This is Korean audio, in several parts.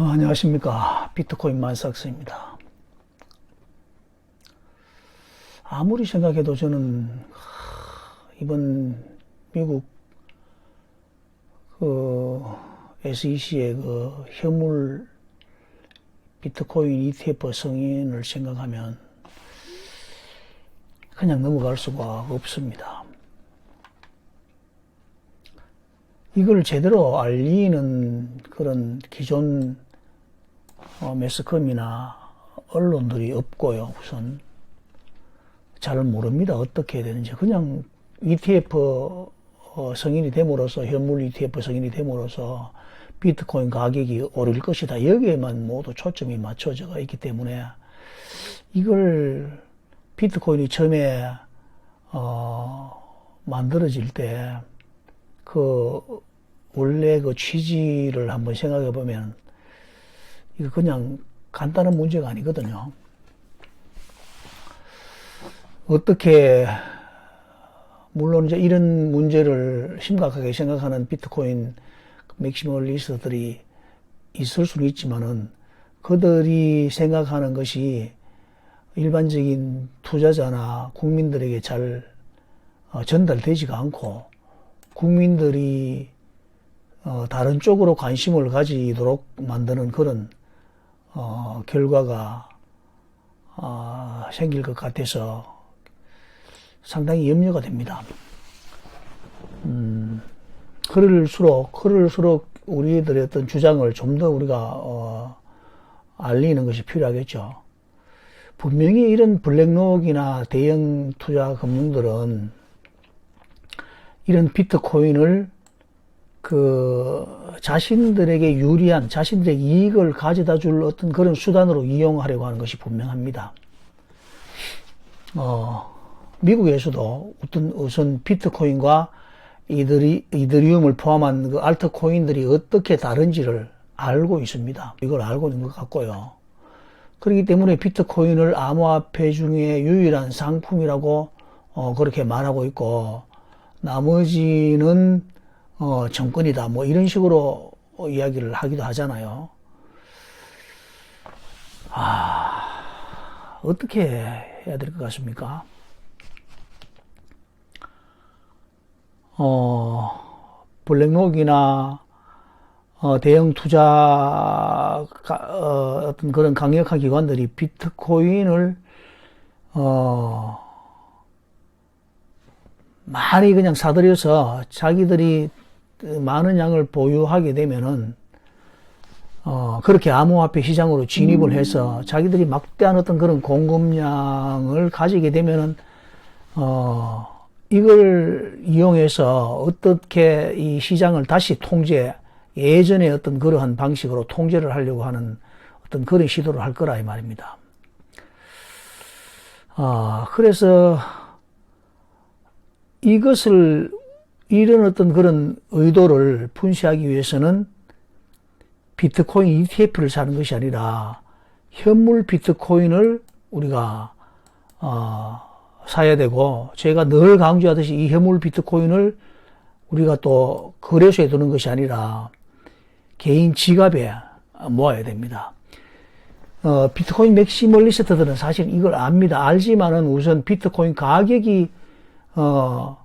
어, 안녕하십니까. 비트코인 만삭스입니다. 아무리 생각해도 저는 하, 이번 미국 그 SEC의 그 현물 비트코인 ETF 승인을 생각하면 그냥 넘어갈 수가 없습니다. 이걸 제대로 알리는 그런 기존 어, 매스컴이나 언론들이 없고요. 우선 잘 모릅니다. 어떻게 해야 되는지. 그냥 ETF 어, 승인이 됨으로써 현물 ETF 승인이 됨으로써 비트코인 가격이 오를 것이다. 여기에만 모두 초점이 맞춰져 있기 때문에 이걸 비트코인이 처음에 어, 만들어질 때 그 원래 그 취지를 한번 생각해 보면 이거 그냥 간단한 문제가 아니거든요. 어떻게 물론 이제 이런 문제를 심각하게 생각하는 비트코인 맥시멀리스트들이 있을 수는 있지만은 그들이 생각하는 것이 일반적인 투자자나 국민들에게 잘 어, 전달되지가 않고 국민들이 어, 다른 쪽으로 관심을 가지도록 만드는 그런 어, 결과가 어, 생길 것 같아서 상당히 염려가 됩니다. 음, 그럴수록 그럴수록 우리들의 어떤 주장을 좀 더 우리가 어, 알리는 것이 필요하겠죠. 분명히 이런 블랙록이나 대형 투자 금융들은 이런 비트코인을 그 자신들에게 유리한 자신들의 이익을 가져다 줄 어떤 그런 수단으로 이용하려고 하는 것이 분명합니다. 어, 미국에서도 어떤 우선 비트코인과 이들이, 이더리움을 포함한 그 알트코인들이 어떻게 다른지를 알고 있습니다. 이걸 알고 있는 것 같고요. 그렇기 때문에 비트코인을 암호화폐 중에 유일한 상품이라고 어, 그렇게 말하고 있고 나머지는 어, 정권이다. 뭐 이런 식으로 이야기를 하기도 하잖아요. 아, 어떻게 해야 될 것 같습니까? 어, 블랙록이나 어, 대형 투자 어, 어떤 그런 강력한 기관들이 비트코인을 어, 많이 그냥 사들여서 자기들이 많은 양을 보유하게 되면은 어, 그렇게 암호화폐 시장으로 진입을 해서 자기들이 막대한 어떤 그런 공급량을 가지게 되면은 어, 이걸 이용해서 어떻게 이 시장을 다시 통제, 예전의 어떤 그러한 방식으로 통제를 하려고 하는 어떤 그런 시도를 할 거라 이 말입니다. 아, 그래서 이것을 이런 어떤 그런 의도를 분시하기 위해서는 비트코인 ETF를 사는 것이 아니라 현물 비트코인을 우리가 어, 사야 되고 제가 늘 강조하듯이 이 현물 비트코인을 우리가 또 거래소에 두는 것이 아니라 개인 지갑에 모아야 됩니다. 어, 비트코인 맥시멀리스트들은 사실 이걸 압니다. 알지만은 우선 비트코인 가격이 어,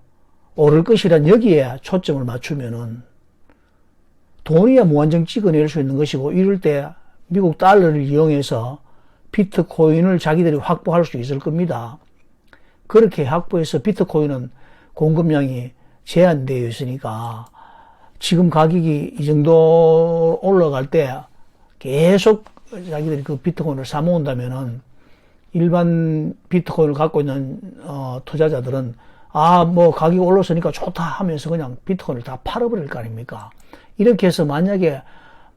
오를 것이란 여기에 초점을 맞추면은 돈이야 무한정 찍어낼 수 있는 것이고 이럴 때 미국 달러를 이용해서 비트코인을 자기들이 확보할 수 있을 겁니다. 그렇게 확보해서 비트코인은 공급량이 제한되어 있으니까 지금 가격이 이 정도 올라갈 때 계속 자기들이 그 비트코인을 사모은다면은 일반 비트코인을 갖고 있는 어, 투자자들은 아, 뭐 가격이 올랐으니까 좋다 하면서 그냥 비트코인을 다 팔아버릴 거 아닙니까? 이렇게 해서 만약에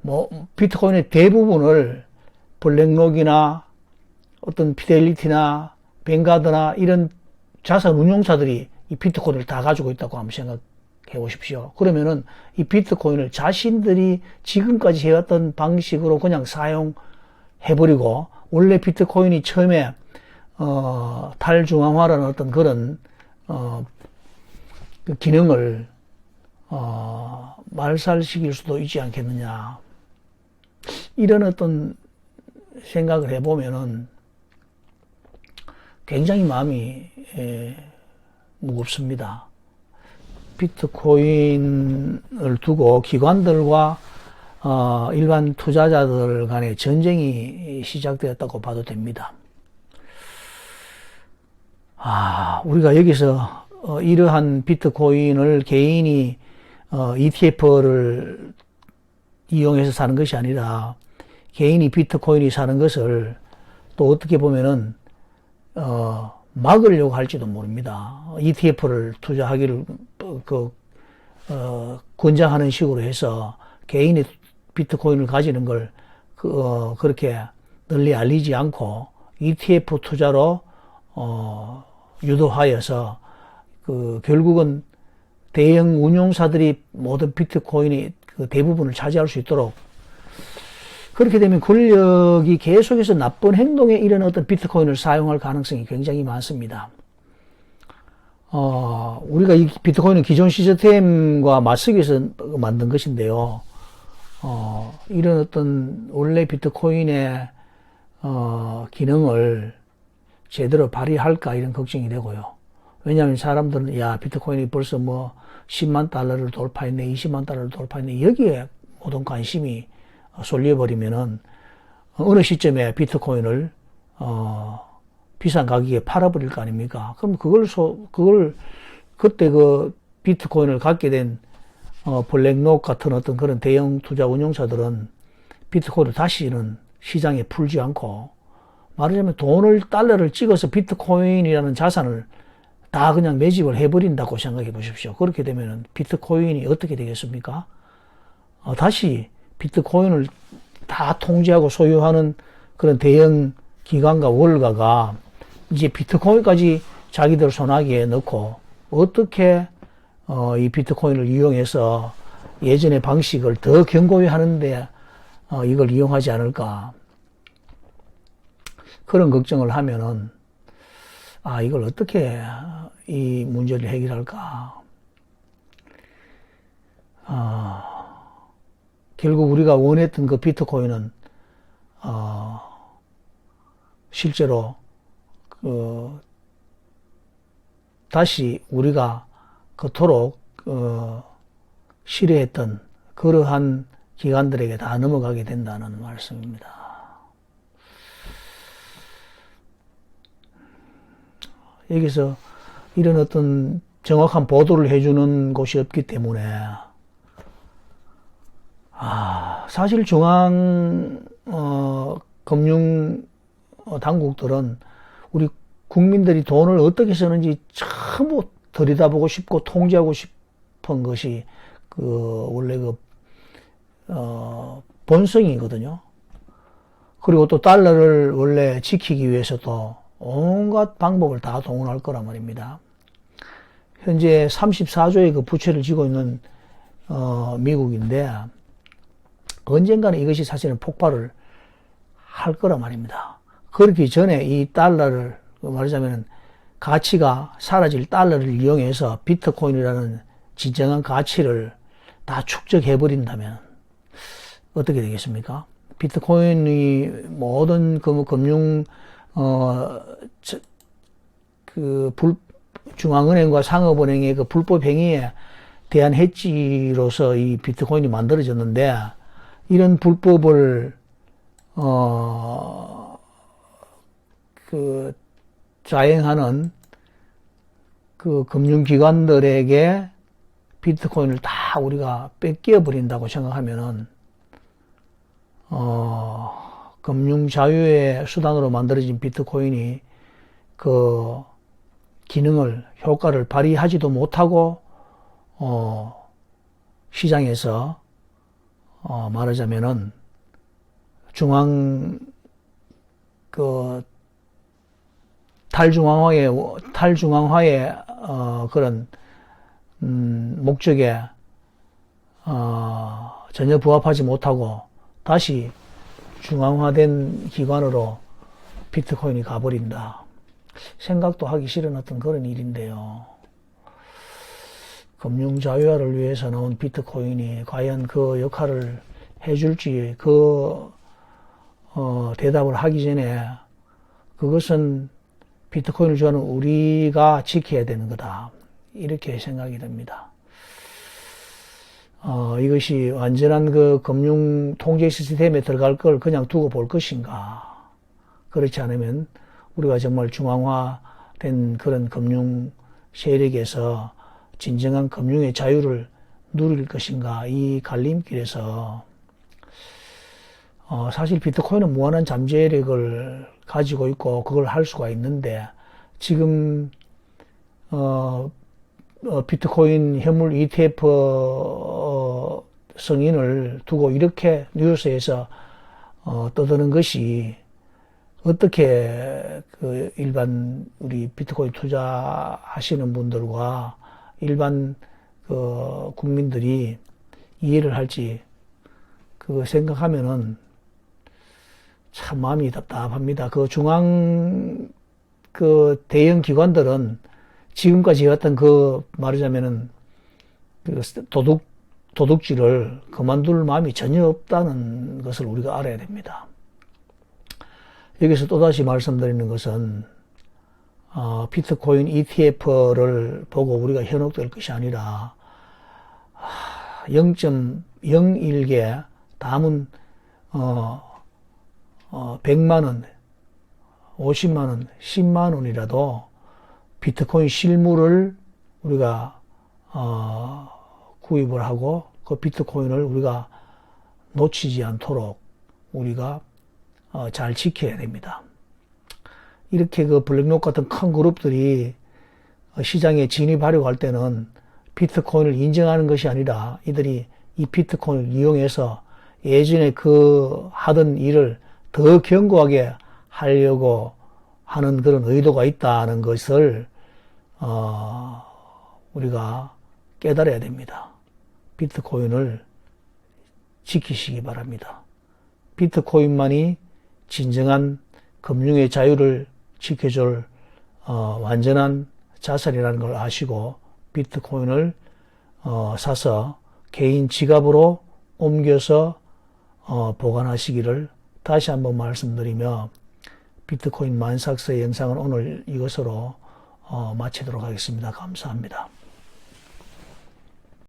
뭐 비트코인의 대부분을 블랙록이나 어떤 피델리티나 뱅가드나 이런 자산 운용사들이 이 비트코인을 다 가지고 있다고 한번 생각해 보십시오. 그러면은 이 비트코인을 자신들이 지금까지 해왔던 방식으로 그냥 사용해버리고 원래 비트코인이 처음에 어, 탈중앙화라는 어떤 그런 어, 그 기능을 어, 말살시킬 수도 있지 않겠느냐. 이런 어떤 생각을 해보면은 굉장히 마음이 에, 무겁습니다. 비트코인을 두고 기관들과 어, 일반 투자자들 간의 전쟁이 시작되었다고 봐도 됩니다. 아, 우리가 여기서 어, 이러한 비트코인을 개인이 어, ETF를 이용해서 사는 것이 아니라 개인이 비트코인이 사는 것을 또 어떻게 보면은 어, 막으려고 할지도 모릅니다. ETF를 투자하기를 그 어, 권장하는 식으로 해서 개인이 비트코인을 가지는 걸 그, 어, 그렇게 널리 알리지 않고 ETF 투자로 어, 유도하여서 그 결국은 대형 운용사들이 모든 비트코인이 그 대부분을 차지할 수 있도록 그렇게 되면 권력이 계속해서 나쁜 행동에 이런 어떤 비트코인을 사용할 가능성이 굉장히 많습니다. 어, 우리가 이 비트코인은 기존 시스템과 맞서기 위해서 만든 것인데요. 어, 이런 어떤 원래 비트코인의 어, 기능을 제대로 발휘할까 이런 걱정이 되고요. 왜냐하면 사람들은 야 비트코인이 벌써 뭐 10만 달러를 돌파했네, 20만 달러를 돌파했네 여기에 모든 관심이 쏠려버리면은 어느 시점에 비트코인을 어, 비싼 가격에 팔아버릴 거 아닙니까? 그럼 그걸 소, 그걸 그때 그 비트코인을 갖게 된 어, 블랙록 같은 어떤 그런 대형 투자 운용사들은 비트코인을 다시는 시장에 풀지 않고 말하자면 돈을 달러를 찍어서 비트코인이라는 자산을 다 그냥 매집을 해버린다고 생각해 보십시오. 그렇게 되면 비트코인이 어떻게 되겠습니까? 어, 다시 비트코인을 다 통제하고 소유하는 그런 대형 기관과 월가가 이제 비트코인까지 자기들 손아귀에 넣고 어떻게 어, 이 비트코인을 이용해서 예전의 방식을 더 견고히 하는데 어, 이걸 이용하지 않을까 그런 걱정을 하면은 아 이걸 어떻게 이 문제를 해결할까 아, 결국 우리가 원했던 그 비트코인은 어, 실제로 그 다시 우리가 그토록 어, 싫어했던 그러한 기관들에게 다 넘어가게 된다는 말씀입니다. 여기서 이런 어떤 정확한 보도를 해주는 곳이 없기 때문에 아 사실 중앙 어, 금융 어, 당국들은 우리 국민들이 돈을 어떻게 쓰는지 전부 들여다보고 싶고 통제하고 싶은 것이 그 원래 그 어, 본성이거든요. 그리고 또 달러를 원래 지키기 위해서도 온갖 방법을 다 동원할 거란 말입니다. 현재 34조의 그 부채를 지고 있는 어, 미국인데 언젠가는 이것이 사실은 폭발을 할 거란 말입니다. 그렇기 전에 이 달러를 말하자면 가치가 사라질 달러를 이용해서 비트코인이라는 진정한 가치를 다 축적해 버린다면 어떻게 되겠습니까? 비트코인이 모든 그 금융 어, 저, 그 불, 중앙은행과 상업은행의 그 불법 행위에 대한 해지로서 이 비트코인이 만들어졌는데 이런 불법을 어, 그 자행하는 그 금융기관들에게 비트코인을 다 우리가 뺏겨 버린다고 생각하면은 어, 금융 자유의 수단으로 만들어진 비트코인이 그 기능을 효과를 발휘하지도 못하고 어 시장에서 어 말하자면은 중앙 그 탈중앙화의 탈중앙화의 어 그런 음 목적에 어 전혀 부합하지 못하고 다시 중앙화된 기관으로 비트코인이 가버린다. 생각도 하기 싫은 어떤 그런 일인데요. 금융 자유화를 위해서 나온 비트코인이 과연 그 역할을 해줄지, 그 어, 대답을 하기 전에 그것은 비트코인을 좋아하는 우리가 지켜야 되는 거다. 이렇게 생각이 됩니다. 어, 이것이 완전한 그 금융 통제 시스템에 들어갈 걸 그냥 두고 볼 것인가. 그렇지 않으면 우리가 정말 중앙화된 그런 금융 세력에서 진정한 금융의 자유를 누릴 것인가. 이 갈림길에서 어, 사실 비트코인은 무한한 잠재력을 가지고 있고 그걸 할 수가 있는데 지금 어, 어, 비트코인 현물 ETF 어, 승인을 두고 이렇게 뉴스에서 어, 떠드는 것이 어떻게 그 일반 우리 비트코인 투자하시는 분들과 일반 그 국민들이 이해를 할지 그거 생각하면은 참 마음이 답답합니다. 그 중앙 그 대형 기관들은 지금까지 해왔던 그 말하자면은 그 도둑 도둑질을 그만둘 마음이 전혀 없다는 것을 우리가 알아야 됩니다. 여기서 또다시 말씀드리는 것은 어, 비트코인 ETF를 보고 우리가 현혹될 것이 아니라 0.01개 담은 어, 어, 100만 원, 50만 원, 10만 원이라도 비트코인 실물을 우리가 어, 구입을 하고 그 비트코인을 우리가 놓치지 않도록 우리가 어, 잘 지켜야 됩니다. 이렇게 그 블랙록 같은 큰 그룹들이 시장에 진입하려고 할 때는 비트코인을 인정하는 것이 아니라 이들이 이 비트코인을 이용해서 예전에 그 하던 일을 더 견고하게 하려고 하는 그런 의도가 있다는 것을 어, 우리가 깨달아야 됩니다. 비트코인을 지키시기 바랍니다. 비트코인만이 진정한 금융의 자유를 지켜줄 어, 완전한 자산이라는 걸 아시고 비트코인을 어, 사서 개인 지갑으로 옮겨서 어, 보관하시기를 다시 한번 말씀드리며 비트코인 만삭스의 영상은 오늘 이것으로 어, 마치도록 하겠습니다. 감사합니다.